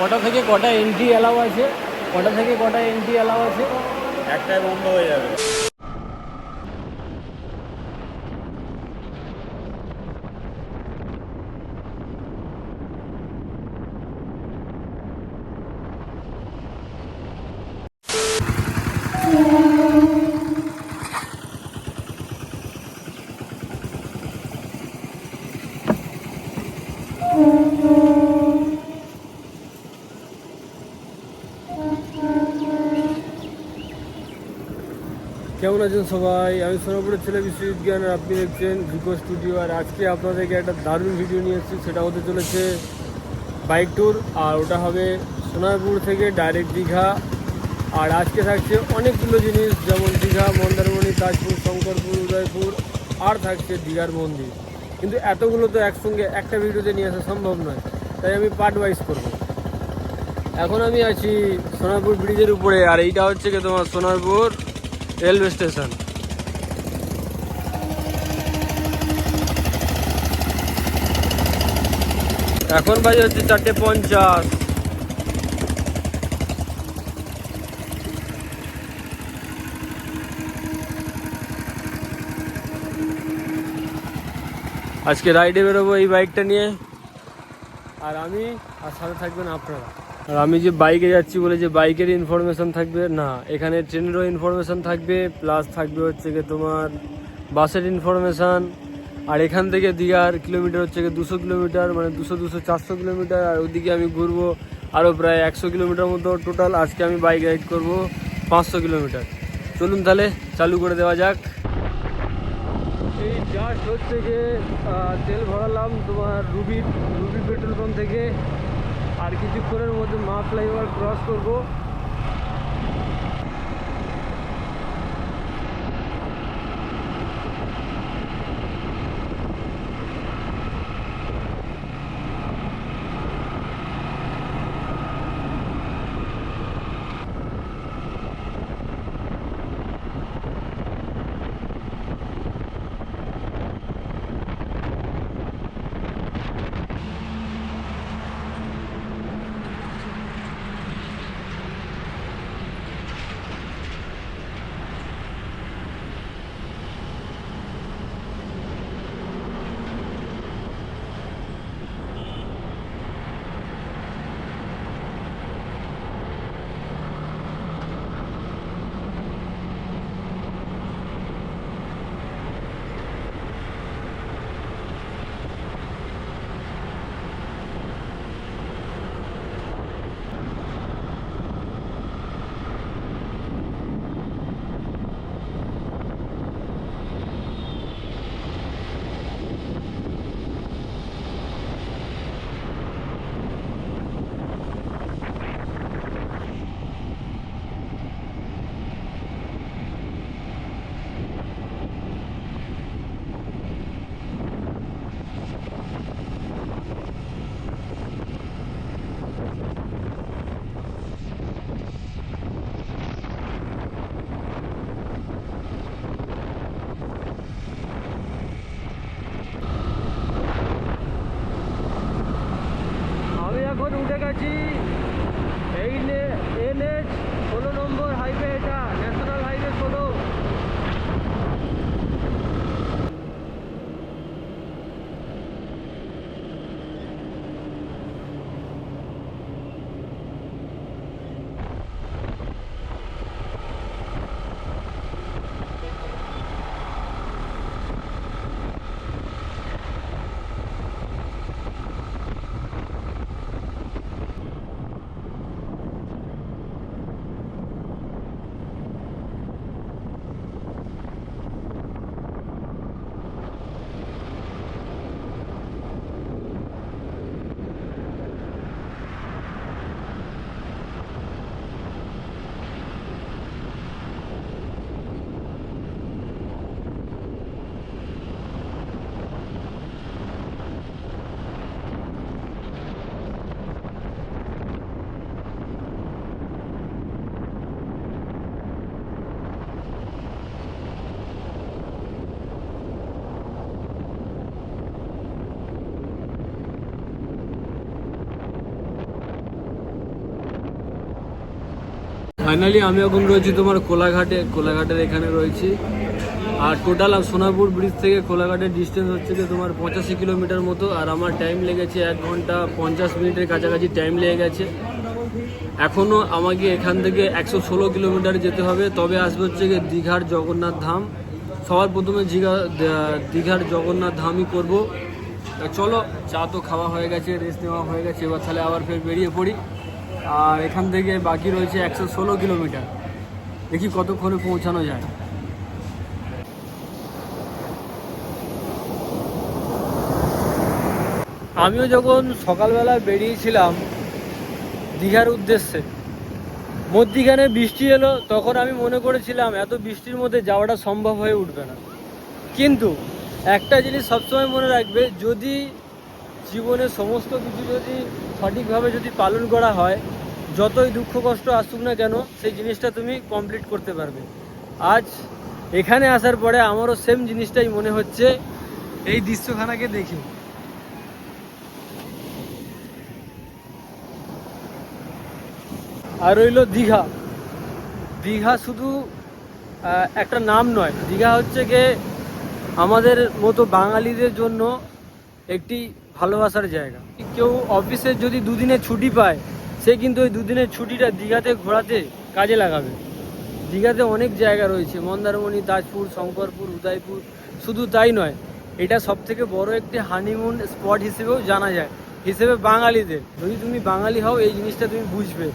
কটা থেকে কটা এন্ট্রি অ্যালাউ আছে? কটা থেকে কটা এন্ট্রি অ্যালাউ আছে? একটাই বন্ধ হয়ে যাবে। কেমন আছেন সবাই? আমি সোনাপুরের ছেলে বিশ্ববিজ্ঞান আর আপনি দেখছেন ভিকো স্টুডিও। আর আজকে আপনাদেরকে একটা দারুণ ভিডিও নিয়ে এসেছি, সেটা হতে চলেছে বাইক ট্যুর আর ওটা হবে সোনারপুর থেকে ডাইরেক্ট দীঘা। আর আজকে থাকছে অনেকগুলো জিনিস, যেমন দীঘা, মন্দারমণি তাজপুর শঙ্করপুর, উদয়পুর, আর থাকছে দীঘার মন্দির। কিন্তু এতগুলো তো একসঙ্গে একটা ভিডিওতে নিয়ে আসা সম্ভব নয়, তাই আমি পার্ট ওয়াইজ করব। এখন আমি আছি সোনারপুর ব্রিজের উপরে, আর এইটা হচ্ছে কি তোমার সোনারপুর রেলওয়ে স্টেশন। এখন বাজে হচ্ছে চারটে পঞ্চাশ। আজকে রাইডে বেরোবো এই বাইকটা নিয়ে। আর আমি আর সাথে থাকবেন আপনারা। আর আমি যে বাইকে যাচ্ছি বলে যে বাইকের ইনফরমেশন থাকবে, না, এখানে ট্রেনেরও ইনফরমেশন থাকবে প্লাস থাকবে হচ্ছে গিয়ে তোমার বাসের ইনফরমেশান আর এখান থেকে দীঘার কিলোমিটার হচ্ছে গিয়ে দুশো কিলোমিটার মানে দুশো দুশো, চারশো কিলোমিটার আর ওদিকে আমি ঘুরবো আরও প্রায় একশো কিলোমিটার মতো টোটাল আজকে আমি বাইক রাইড করব পাঁচশো কিলোমিটার চলুন তাহলে, চালু করে দেওয়া যাক। এই জাস্ট হচ্ছে গিয়ে তেল ভরালাম তোমার রুবি রুবি পেট্রোল পাম্প থেকে। আর কিছুক্ষণের মধ্যে মা ফ্লাইওভার ক্রস করব। ফাইনালি আমি এখন রয়েছি তোমার কোলাঘাটে, কোলাঘাটের এখানে রয়েছি। আর টোটাল সোনাপুর ব্রিজ থেকে কোলাঘাটের ডিস্টেন্স হচ্ছে যে তোমার পঁচাশি কিলোমিটার মতো, আর আমার টাইম লেগেছে এক ঘণ্টা পঞ্চাশ মিনিটের কাছাকাছি টাইম লেগে গেছে। এখনও আমাকে এখান থেকে একশো ষোলো কিলোমিটার যেতে হবে। তবে আসবে হচ্ছে গিয়ে দীঘার জগন্নাথ ধাম। সবার প্রথমে দীঘা, দীঘার জগন্নাথ ধামই করব। চলো, চা তো খাওয়া হয়ে গেছে রেস্ট নেওয়া হয়ে গেছে। এবার তাহলে আবার ফের বেরিয়ে পড়ি। আর এখান থেকে বাকি রয়েছে একশো ষোলো কিলোমিটার। দেখি কতক্ষণে পৌঁছানো যায়। আমিও যখন সকালবেলা বেরিয়েছিলাম দীঘার উদ্দেশ্যে, মধ্যিখানে বৃষ্টি এলো, তখন আমি মনে করেছিলাম এত বৃষ্টির মধ্যে যাওয়াটা সম্ভব হয়ে উঠবে না। কিন্তু একটা জিনিস সবসময় মনে রাখবে, যদি জীবনে সমস্ত কিছু যদি সঠিকভাবে যদি পালন করা হয়, যতই দুঃখ, কষ্ট আসুক না কেন, সেই জিনিসটা তুমি কমপ্লিট করতে পারবে। আজ এখানে আসার পরে আমারও সেম জিনিসটাই মনে হচ্ছে। এই দৃশ্যখানাকে দেখে। আর রইল দীঘা। দীঘা শুধু একটা নাম নয়। দীঘা হচ্ছে গিয়ে আমাদের মতো বাঙালিদের জন্য একটি ভালোবাসার জায়গা। কেউ অফিসে যদি দুদিনের ছুটি পায়, সে কিন্তু ওই দুদিনের ছুটিটা দীঘাতে ঘোরাতে কাজে লাগাবে। দীঘাতে অনেক জায়গা রয়েছে, মন্দারমণি, তাজপুর, শঙ্করপুর, উদয়পুর। শুধু তাই নয়, এটা সব থেকে বড় একটি হানিমুন স্পট হিসেবেও জানা যায়, হিসেবে বাঙালিদের। যদি তুমি বাঙালি হও, এই জিনিসটা তুমি বুঝবে।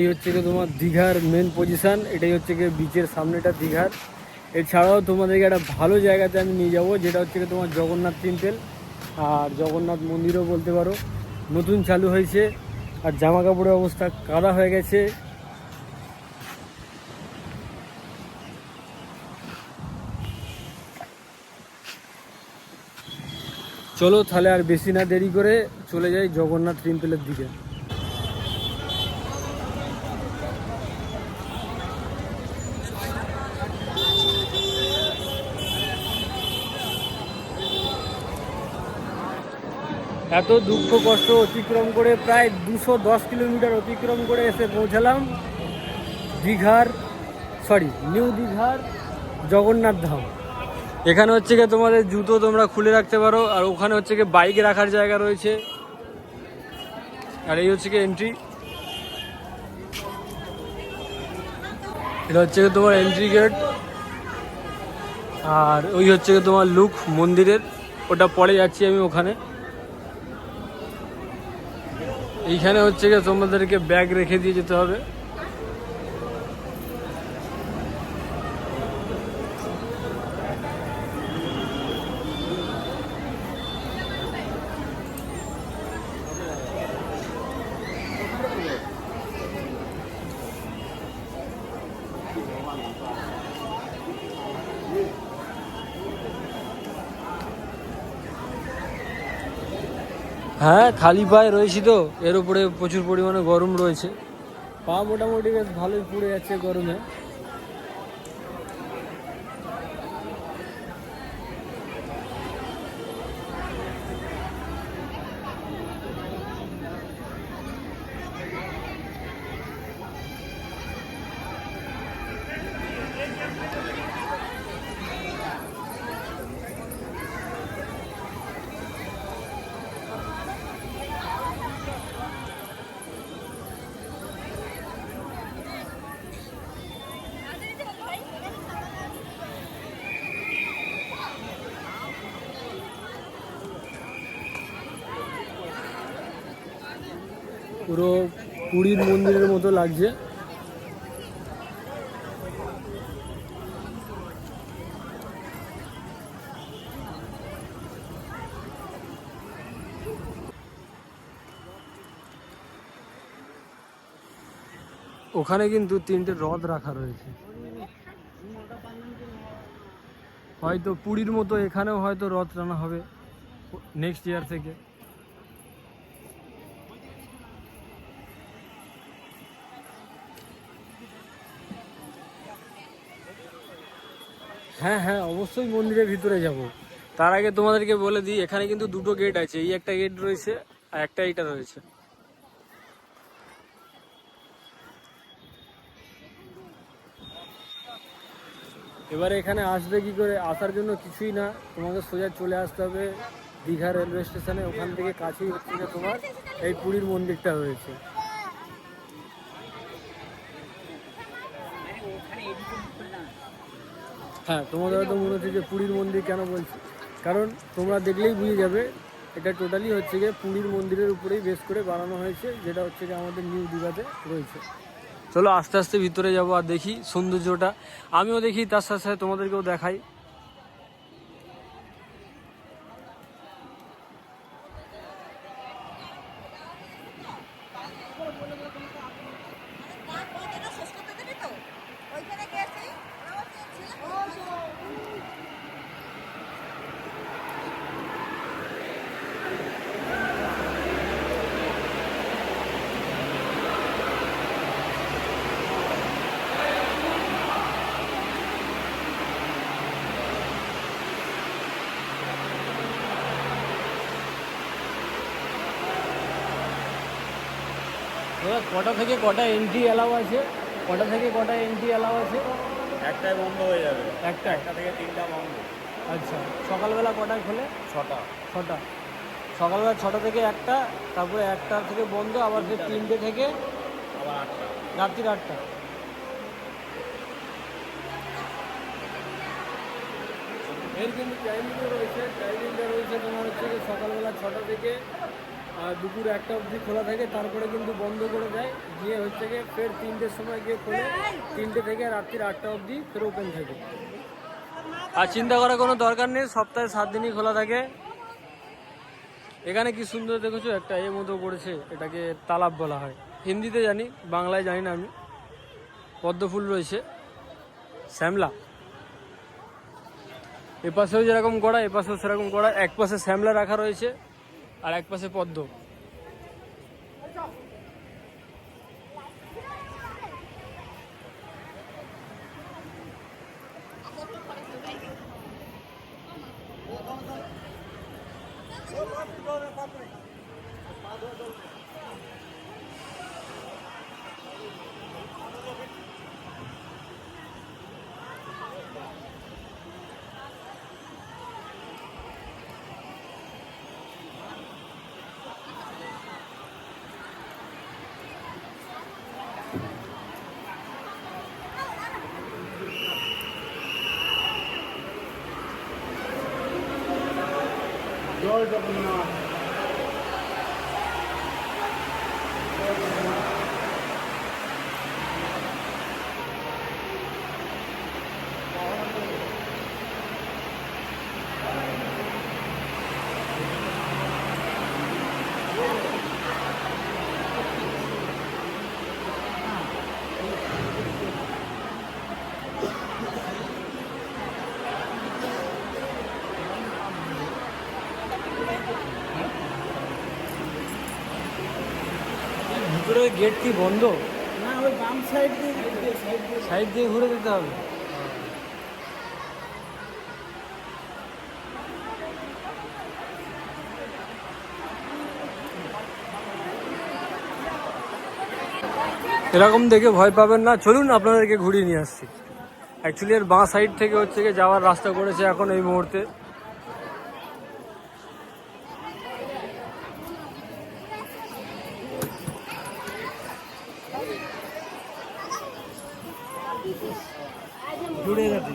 এই হচ্ছে গিয়ে তোমার দীঘার মেন পজিশন এটাই হচ্ছে গিয়ে বিচের সামনেটা দীঘার। এছাড়াও তোমাদেরকে একটা ভালো জায়গাতে আমি নিয়ে যাব, যেটা হচ্ছে গিয়ে তোমার জগন্নাথ টেম্পেল আর জগন্নাথ মন্দিরও বলতে পারো। নতুন চালু হয়েছে আর জামা কাপড়ের অবস্থা কাদা হয়ে গেছে। চলো তাহলে আর বেশি না দেরি করে চলে যাই জগন্নাথ টেম্পেলের দিকে। এত দুঃখ, কষ্ট অতিক্রম করে প্রায় দুশো দশ কিলোমিটার অতিক্রম করে এসে পৌঁছালাম দীঘার সরি নিউ দীঘার জগন্নাথ ধাম। এখানে হচ্ছে গিয়ে তোমাদের জুতো তোমরা খুলে রাখতে পারো, আর ওখানে হচ্ছে গিয়ে বাইক রাখার জায়গা রয়েছে। আর এই হচ্ছে গিয়ে এন্ট্রি এটা হচ্ছে গিয়ে তোমার এন্ট্রি গেট আর ওই হচ্ছে গিয়ে তোমার লুক মন্দিরের। ওটা পরে যাচ্ছি আমি ওখানে। এইখানে হচ্ছে গিয়ে তোমাদেরকে ব্যাগ রেখে দিয়ে যেতে হবে। হ্যাঁ খালি পায়ে রয়েছি তো। এর উপরে প্রচুর পরিমাণে গরম রয়েছে। পা মোটামুটি বেশ ভালোই পুড়ে যাচ্ছে গরমে। পুরো পুরীর মন্দিরের মতো লাগছে। ওখানে কিন্তু তিনটে রথ রাখা রয়েছে। হয়তো পুরীর মতো এখানেও হয়তো রথ টানা হবে নেক্সট ইয়ার থেকে। হ্যাঁ হ্যাঁ অবশ্যই মন্দিরের ভিতরে যাব। তার আগে তোমাদেরকে বলে দিই, এখানে কিন্তু দুটো গেট আছে। এই একটা গেট রয়েছে আর একটা এইটা রয়েছে। এবারে এখানে আসবে কি করে, আসার জন্য কিছুই না। তোমাকে সোজা চলে আসতে হবে দীঘা রেলওয়ে স্টেশনে। ওখান থেকে কাছেই হচ্ছে তোমার এই পুরীর মন্দিরটা রয়েছে। হ্যাঁ তোমাদের হয়তো মনে হচ্ছে যে পুরীর মন্দির কেন বলছি? কারণ তোমরা দেখলেই বুঝে যাবে, এটা টোটালি হচ্ছে গিয়ে পুরীর মন্দিরের উপরেই বেশ করে বানানো হয়েছে, যেটা হচ্ছে গিয়ে আমাদের নিউ দীঘাতে রয়েছে। চলো আস্তে আস্তে ভিতরে যাব আর দেখি সৌন্দর্যটা। আমিও দেখি, তার সাথে সাথে তোমাদেরকেও দেখাই। দাদা কটা থেকে কটা এন্ট্রি অ্যালাউ আছে? কটা থেকে কটা এন্ট্রি অ্যালাউ আছে? একটাই বন্ধ হয়ে যাবে। একটা একটা থেকে তিনটা বন্ধ। আচ্ছা সকালবেলা কটায় খোলে? ছটা। ছটা। সকালবেলা ছটা থেকে একটা তারপরে একটা থেকে বন্ধ আবার ফের তিনটে থেকে আবার আটটা। রাত্রির আটটা। এর কিন্তু টাইমিংও রয়েছে। টাইমিংটা রয়েছে তোমার হচ্ছে যে সকালবেলা ছটা থেকে দুপুর একটা অবধি খোলা থাকে, তারপরে কিন্তু বন্ধ করে দেয়। গিয়ে হচ্ছে গিয়ে ফের তিনটের সময় গিয়ে খোলে। তিনটে থেকে রাত্রির আটটা অবধি ফের ওপেন থাকে। আর চিন্তা করার কোনো দরকার নেই, সপ্তাহে সাত দিনই খোলা থাকে। এখানে কি সুন্দর দেখেছ? একটা এর মতো করেছে এটাকে তালাব বলা হয়। হিন্দিতে জানি, বাংলায় জানি না আমি। পদ্ম ফুল রয়েছে। শ্যামলা। এপাশেও যেরকম করা, এপাশেও সেরকম করা। এক পাশে শ্যামলা রাখা রয়েছে। আর এক পাশে পদ্ম। জয় জগন্নাথ ভিতরে গেট কি বন্ধ? না ওই বাম সাইড দিয়ে সাইড দিয়ে ঘুরে যেতে হবে? এরকম দেখে ভয় পাবেন না। চলুন আপনাদেরকে ঘুরিয়ে নিয়ে আসছি। অ্যাকচুয়ালি এর বাঁ সাইড থেকে হচ্ছে গিয়ে যাওয়ার রাস্তা করেছে এখন এই মুহূর্তে। জুড়ে গেছে।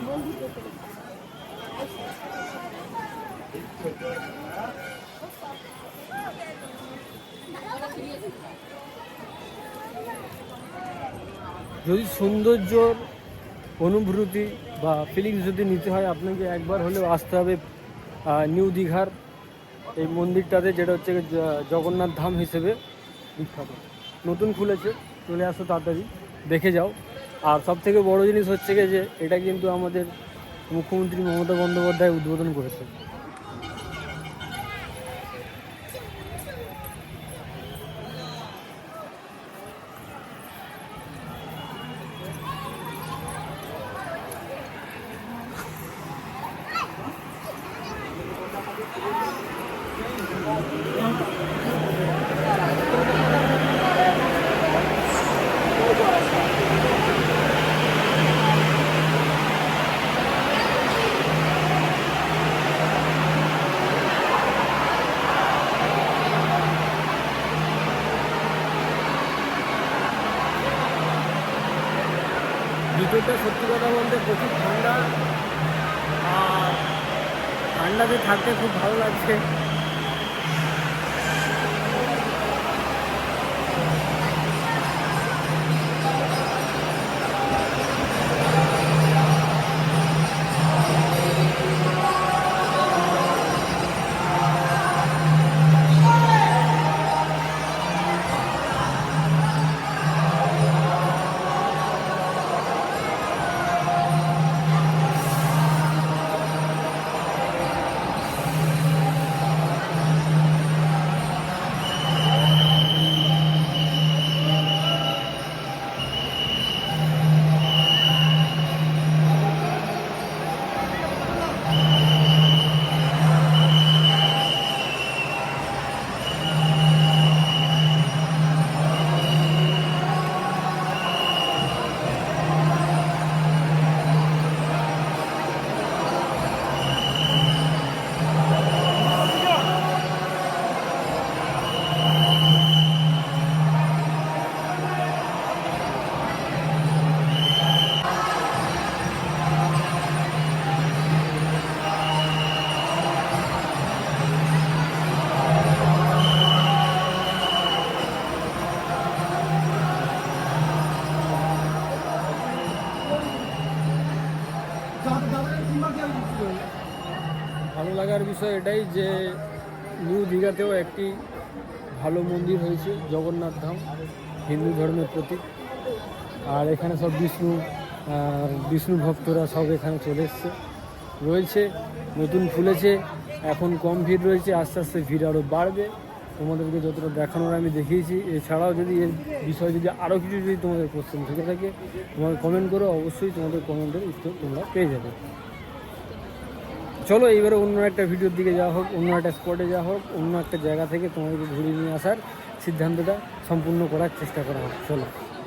যদি সৌন্দর্যর অনুভূতি বা ফিলিংস যদি নিতে হয়, আপনাকে একবার হলেও আসতে হবে নিউ দীঘার এই মন্দিরটাতে, যেটা হচ্ছে জগন্নাথ ধাম হিসেবে বিখ্যাত। নতুন খুলেছে, চলে আসো তাড়াতাড়ি, দেখে যাও। আর সব থেকে বড় জিনিস হচ্ছে যে, এটা কিন্তু আমাদের মুখ্যমন্ত্রী মমতা বন্দ্যোপাধ্যায় উদ্বোধন করেছে ভিতরটা সত্যি কথা বলতে প্রচুর ঠান্ডা। আর ঠান্ডাতে থাকতে খুব ভালো লাগছে। বিষয় এটাই যে নিউ দীঘাতেও একটি ভালো মন্দির হয়েছে, জগন্নাথ ধাম, হিন্দু ধর্মের প্রতীক। আর এখানে সব বিষ্ণু বিষ্ণু ভক্তরা সব এখানে চলে এসছে। রয়েছে, নতুন খুলেছে, এখন কম ভিড় রয়েছে, আস্তে আস্তে ভিড় আরও বাড়বে। তোমাদেরকে যতটা দেখানোর আমি দেখিয়েছি, এছাড়াও যদি এর বিষয়ে যদি আরও কিছু যদি তোমাদের কোশ্চেন থেকে থাকে, তোমাকে কমেন্ট করো, অবশ্যই তোমাদের কমেন্টের উত্তর তোমরা পেয়ে যাবে। চলো এইবারে অন্য একটা ভিডিওর দিকে যাওয়া হোক, অন্য একটা স্পটে যাওয়া হোক, অন্য একটা জায়গা থেকে তোমাদেরকে ঘুরিয়ে নিয়ে আসার সিদ্ধান্তটা সম্পূর্ণ করার চেষ্টা করা হোক। চলো।